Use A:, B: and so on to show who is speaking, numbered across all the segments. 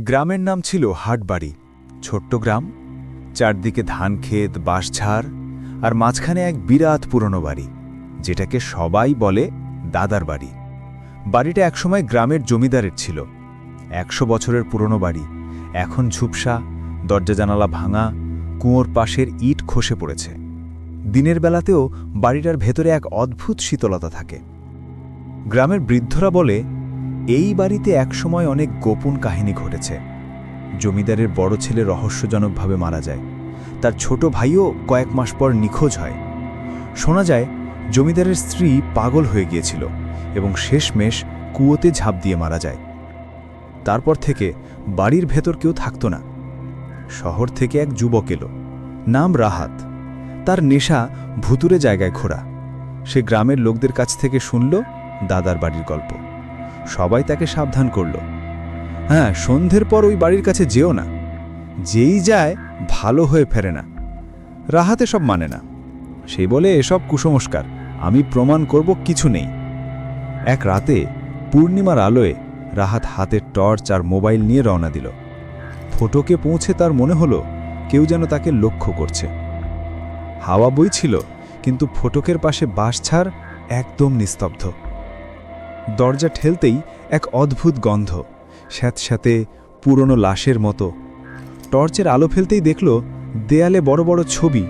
A: গ্রামের নাম ছিল হাটবাড়ি। ছোট্ট গ্রাম, চারদিকে ধান ক্ষেত বাঁশঝাড় আর মাঝখানে এক বিরাট পুরনো বাড়ি, যেটাকে সবাই বলে দাদার বাড়ি। বাড়িটা একসময় গ্রামের জমিদারের ছিল। একশো বছরের পুরনো বাড়ি। এখন ঝুপসা, দরজা জানালা ভাঙা, কুয়োর পাশের ইট খসে পড়েছে। দিনের বেলাতেও বাড়িটার ভেতরে এক অদ্ভুত শীতলতা থাকে। গ্রামের বৃদ্ধরা বলে এই বাড়িতে একসময় অনেক গোপন কাহিনী ঘটেছে। জমিদারের বড় ছেলে রহস্যজনকভাবে মারা যায়। তার ছোট ভাইও কয়েক মাস পর নিখোঁজ হয়। শোনা যায়, জমিদারের স্ত্রী পাগল হয়ে গিয়েছিল এবং শেষমেশ কুয়োতে ঝাঁপ দিয়ে মারা যায়। তারপর থেকে বাড়ির ভেতর কেউ থাকত না। শহর থেকে এক যুবক এলো। নাম রাহাত। তার নেশা ভুতুরে জায়গায় ঘোরা। সে গ্রামের লোকদের কাছ থেকে শুনল দাদার বাড়ির গল্প। সবাই তাকে সাবধান করল। হ্যাঁ সন্ধ্যের পর ওই বাড়ির কাছে যেও না। যেই যায়, ভালো হয়ে ফেরে না। রাহাতে সব মানে না। সেই বলে, এসব কুসংস্কার। আমি প্রমাণ করব কিছু নেই। এক রাতে পূর্ণিমার আলোয় রাহাত হাতের টর্চ আর মোবাইল নিয়ে রওনা দিল। ফটোকে পৌঁছে তার মনে হলো, কেউ যেন তাকে লক্ষ্য করছে। হাওয়া বইছিল কিন্তু ফটকের পাশে বাঁশছাড় একদম নিস্তব্ধ। দরজা ঠেলতেই এক অদ্ভুত গন্ধ স্যাঁতস্যাঁতে পুরনো লাশের মতো। টর্চের আলো ফেলতেই দেখল দেয়ালে বড় বড় ছবি,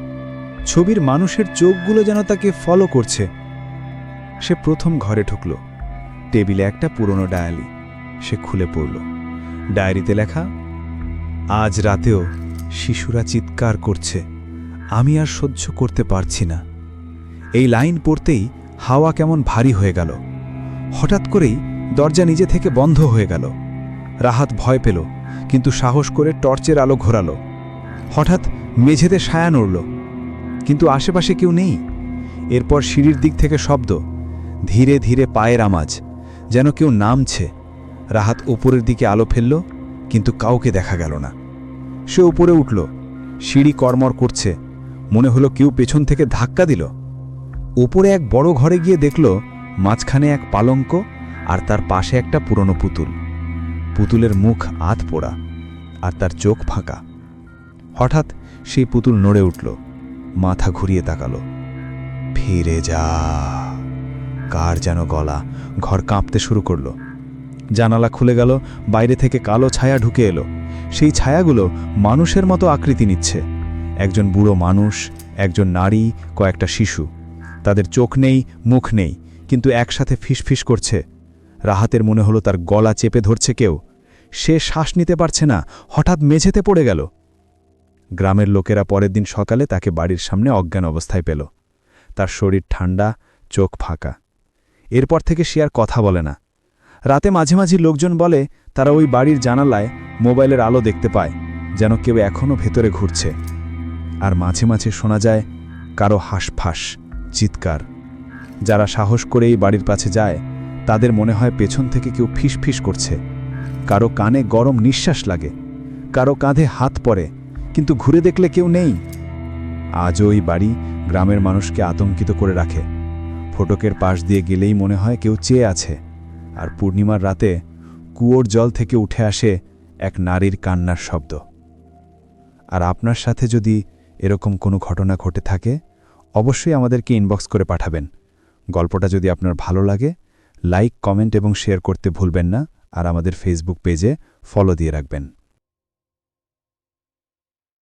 A: ছবির মানুষের চোখগুলো যেন তাকে ফলো করছে। সে প্রথম ঘরে ঢুকল, টেবিলে একটা পুরনো ডায়ালি, সে খুলে পড়ল। ডায়েরিতে লেখা, আজ রাতেও শিশুরা চিৎকার করছে, আমি আর সহ্য করতে পারছি না। এই লাইন পড়তেই হাওয়া কেমন ভারী হয়ে গেল। হঠাৎ করেই দরজা নিজে থেকে বন্ধ হয়ে গেল। রাহাত ভয় পেল, কিন্তু সাহস করে টর্চের আলো ঘোরালো। হঠাৎ মেঝেতে সায়া নড়ল, কিন্তু আশেপাশে কেউ নেই। এরপর সিঁড়ির দিক থেকে শব্দ, ধীরে ধীরে পায়ের আমাজ যেন কেউ নামছে। রাহাত উপরের দিকে আলো ফেলল, কিন্তু কাউকে দেখা গেল না। সে উপরে উঠল, সিঁড়ি কর্মর করছে, মনে হলো কেউ পেছন থেকে ধাক্কা দিল। উপরে এক বড় ঘরে গিয়ে দেখল মাঝখানে এক পালঙ্ক আর তার পাশে একটা পুরনো পুতুল। পুতুলের মুখ আত পোড়া আর তার চোখ ফাঁকা। হঠাৎ সেই পুতুল নড়ে উঠল, মাথা ঘুরিয়ে তাকালো। ফিরে যা। কার যেন গলা ঘর কাঁপতে শুরু করল। জানালা খুলে গেল, বাইরে থেকে কালো ছায়া ঢুকে এলো। সেই ছায়াগুলো মানুষের মতো আকৃতি নিচ্ছে। একজন বুড়ো মানুষ, একজন নারী, কয়েকটা শিশু। তাদের চোখ নেই, মুখ নেই। কিন্তু একসাথে ফিসফিস করছে। রাহাতের মনে হলো তার গলা চেপে ধরছে কেউ। সে শ্বাস নিতে পারছে না, হঠাৎ মেঝেতে পড়ে গেল। গ্রামের লোকেরা পরের দিন সকালে তাকে বাড়ির সামনে অজ্ঞান অবস্থায় পেল। তার শরীর ঠান্ডা, চোখ ফাঁকা। এরপর থেকে সে আর কথা বলে না। রাতে মাঝে মাঝে লোকজন বলে, তারা ওই বাড়ির জানালায় মোবাইলের আলো দেখতে পায়, যেন কেউ এখনও ভেতরে ঘুরছে। আর মাঝে মাঝে শোনা যায়, কারও হাঁসফাঁস, চিৎকার। যারা সাহস করে এই বাড়ির পাশে যায়, তাদের মনে হয় পেছন থেকে কেউ ফিসফিস করছে। কারও কানে গরম নিঃশ্বাস লাগে, কারও কাঁধে হাত পড়ে, কিন্তু ঘুরে দেখলে কেউ নেই। আজও ওই বাড়ি গ্রামের মানুষকে আতঙ্কিত করে রাখে। ফটকের পাশ দিয়ে গেলেই মনে হয় কেউ চেয়ে আছে। আর পূর্ণিমার রাতে কুয়োর জল থেকে উঠে আসে এক নারীর কান্নার শব্দ। আর আপনার সাথে যদি এরকম কোনো ঘটনা ঘটে থাকে, অবশ্যই আমাদেরকে ইনবক্স করে পাঠাবেন। গল্পটা যদি আপনার ভালো লাগে লাইক কমেন্ট এবং শেয়ার করতে ভুলবেন না, আর আমাদের ফেসবুক পেজে ফলো দিয়ে রাখবেন।